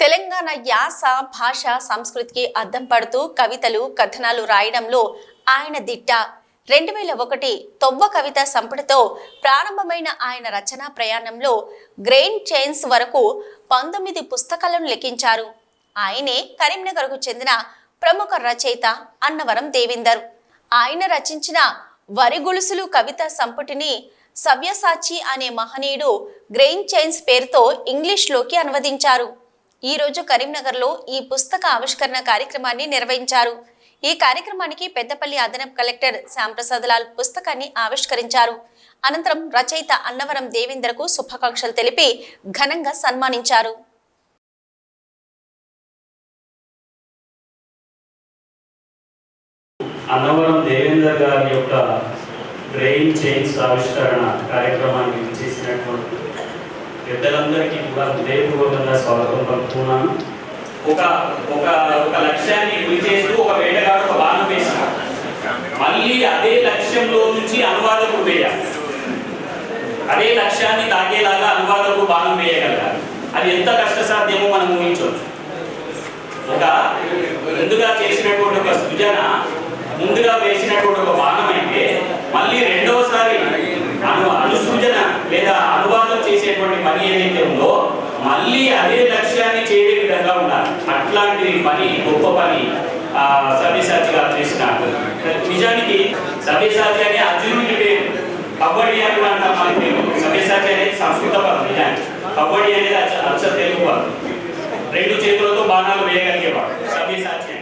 తెలంగాణ యాస భాష సంస్కృతికి అద్దం పడుతూ కవితలు కథనాలు రాయడంలో ఆయన దిట్ట. రెండు వేల ఒకటి తొవ్వ కవిత సంపుటితో ప్రారంభమైన ఆయన రచనా ప్రయాణంలో గ్రెయిన్ చైన్స్ వరకు పంతొమ్మిది పుస్తకాలను లెక్కించారు. ఆయనే కరీంనగర్కు చెందిన ప్రముఖ రచయిత అన్నవరం దేవిందర్. ఆయన రచించిన వరి గొలుసులు కవిత సంపుటిని సవ్యసాచి అనే మహనీయుడు గ్రెయిన్ చైన్స్ పేరుతో ఇంగ్లీష్లోకి అనువదించారు. ఈ రోజు కరీంనగర్లో ఈ పుస్తక ఆవిష్కరణ కార్యక్రమాన్ని నిర్వహించారు. ఈ కార్యక్రమానికి పెద్దపల్లి అదనపు కలెక్టర్ శ్యాంప్రసాద్ లాల్ పుస్తకాన్ని ఆవిష్కరించారు. అనంతరం రచయిత అన్నవరం దేవేందర్కు శుభాకాంక్షలు తెలిపి ఘనంగా సన్మానించారు. అన్నవరం దేవేందర్ గారి యొక్క బ్రెయిన్ చేంజ్ ఆవిష్కరణ కార్యక్రమాన్ని చేసినటువంటి పెద్దలందరికీ కూడా హృదయపూర్వకంగా స్వాగతం పలుకుతున్నాను. ఒక ఒక ఒక లక్ష్యాన్ని గురి చేస్తూ ఒక వేటగాడు ఒక బాణం వేసినాడు. మళ్ళీ అదే లక్ష్యంలో నుంచి అనువాదకుడు వేయాలి. అదే లక్ష్యాన్ని తాగేలాగా అనువాదకుడు బాణం వేయగలగాలి. అది ఎంత కష్టసాధ్యమో మనం ఊహించవచ్చు. ఒక ముందుగా చేసినటువంటి ఒక సృజన ముందుగా వేసినటువంటి ఒక బాణం అయితే మళ్ళీ రెండవసారి అను అనుసూజన లేదా పని ఏదైతే ఉందో మళ్ళీ అదే లక్ష్యాన్ని చేరే విధంగా ఉండాలి. అట్లాంటి పని గొప్ప పని సవ్యసాచి గారు చేసినారు. నిజానికి సవ్యసాచి అనే అర్జునుడి పేరు కబడ్డీ అని అంటాం మన పేరు సవ్యసాచి అనేది సంస్కృత పదం నిజానికి. కబడ్డీ అనేది అచ్చ అచ్చ తెలుగు పదం. రెండు చేతులతో బాణాలు వేయగలిగేవాడు సవ్యసాచి